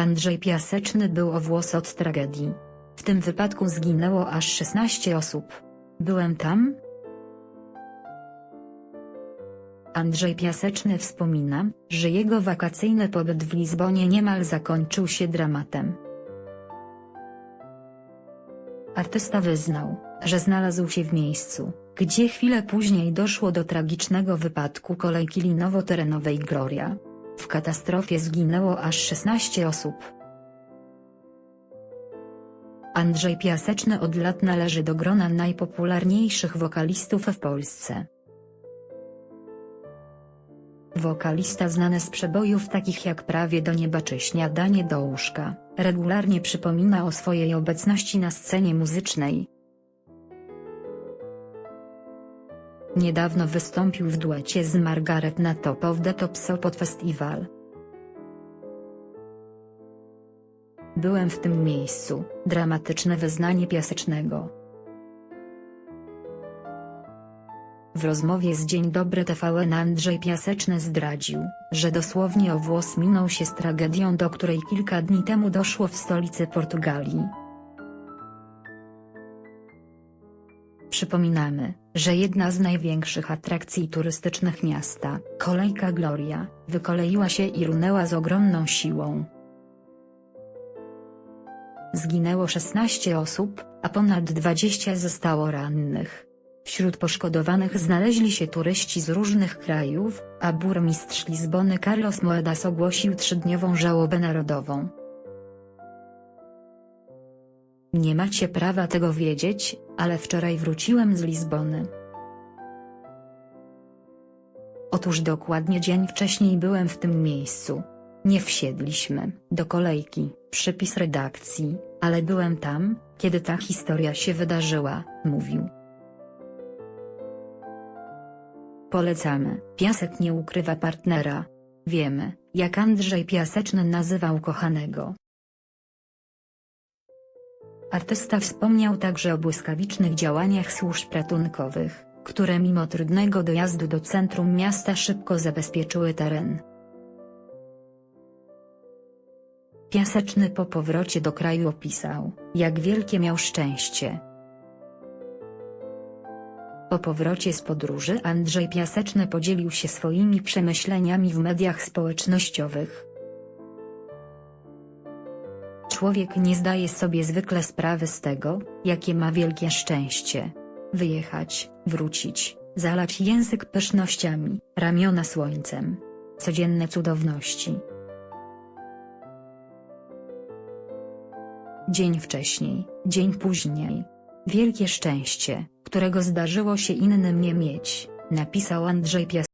Andrzej Piaseczny był o włos od tragedii. W tym wypadku zginęło aż 16 osób. Byłem tam? Andrzej Piaseczny wspomina, że jego wakacyjny pobyt w Lizbonie niemal zakończył się dramatem. Artysta wyznał, że znalazł się w miejscu, gdzie chwilę później doszło do tragicznego wypadku kolejki linowo-terenowej Gloria. W katastrofie zginęło aż 16 osób. Andrzej Piaseczny od lat należy do grona najpopularniejszych wokalistów w Polsce. Wokalista znany z przebojów takich jak Prawie do nieba czy Śniadanie do łóżka, regularnie przypomina o swojej obecności na scenie muzycznej. Niedawno wystąpił w duecie z Margaret na Top of the Top Sopot Festival. Byłem w tym miejscu, dramatyczne wyznanie Piasecznego. W rozmowie z Dzień Dobry TVN Andrzej Piaseczny zdradził, że dosłownie o włos minął się z tragedią do której kilka dni temu doszło w stolicy Portugalii. Przypominamy, że jedna z największych atrakcji turystycznych miasta, kolejka Gloria, wykoleiła się i runęła z ogromną siłą. Zginęło 16 osób, a ponad 20 zostało rannych. Wśród poszkodowanych znaleźli się turyści z różnych krajów, a burmistrz Lizbony Carlos Moedas ogłosił trzydniową żałobę narodową. Nie macie prawa tego wiedzieć, ale wczoraj wróciłem z Lizbony. Otóż dokładnie dzień wcześniej byłem w tym miejscu. Nie wsiedliśmy do kolejki, przypis redakcji, ale byłem tam, kiedy ta historia się wydarzyła, mówił. Polecamy, Piasek nie ukrywa partnera. Wiemy, jak Andrzej Piaseczny nazywał kochanego. Artysta wspomniał także o błyskawicznych działaniach służb ratunkowych, które mimo trudnego dojazdu do centrum miasta szybko zabezpieczyły teren. Piaseczny po powrocie do kraju opisał, jak wielkie miał szczęście. Po powrocie z podróży Andrzej Piaseczny podzielił się swoimi przemyśleniami w mediach społecznościowych. Człowiek nie zdaje sobie zwykle sprawy z tego, jakie ma wielkie szczęście. Wyjechać, wrócić, zalać język pysznościami, ramiona słońcem. Codzienne cudowności. Dzień wcześniej, dzień później. Wielkie szczęście, którego zdarzyło się innym nie mieć, napisał Andrzej Piaseczny.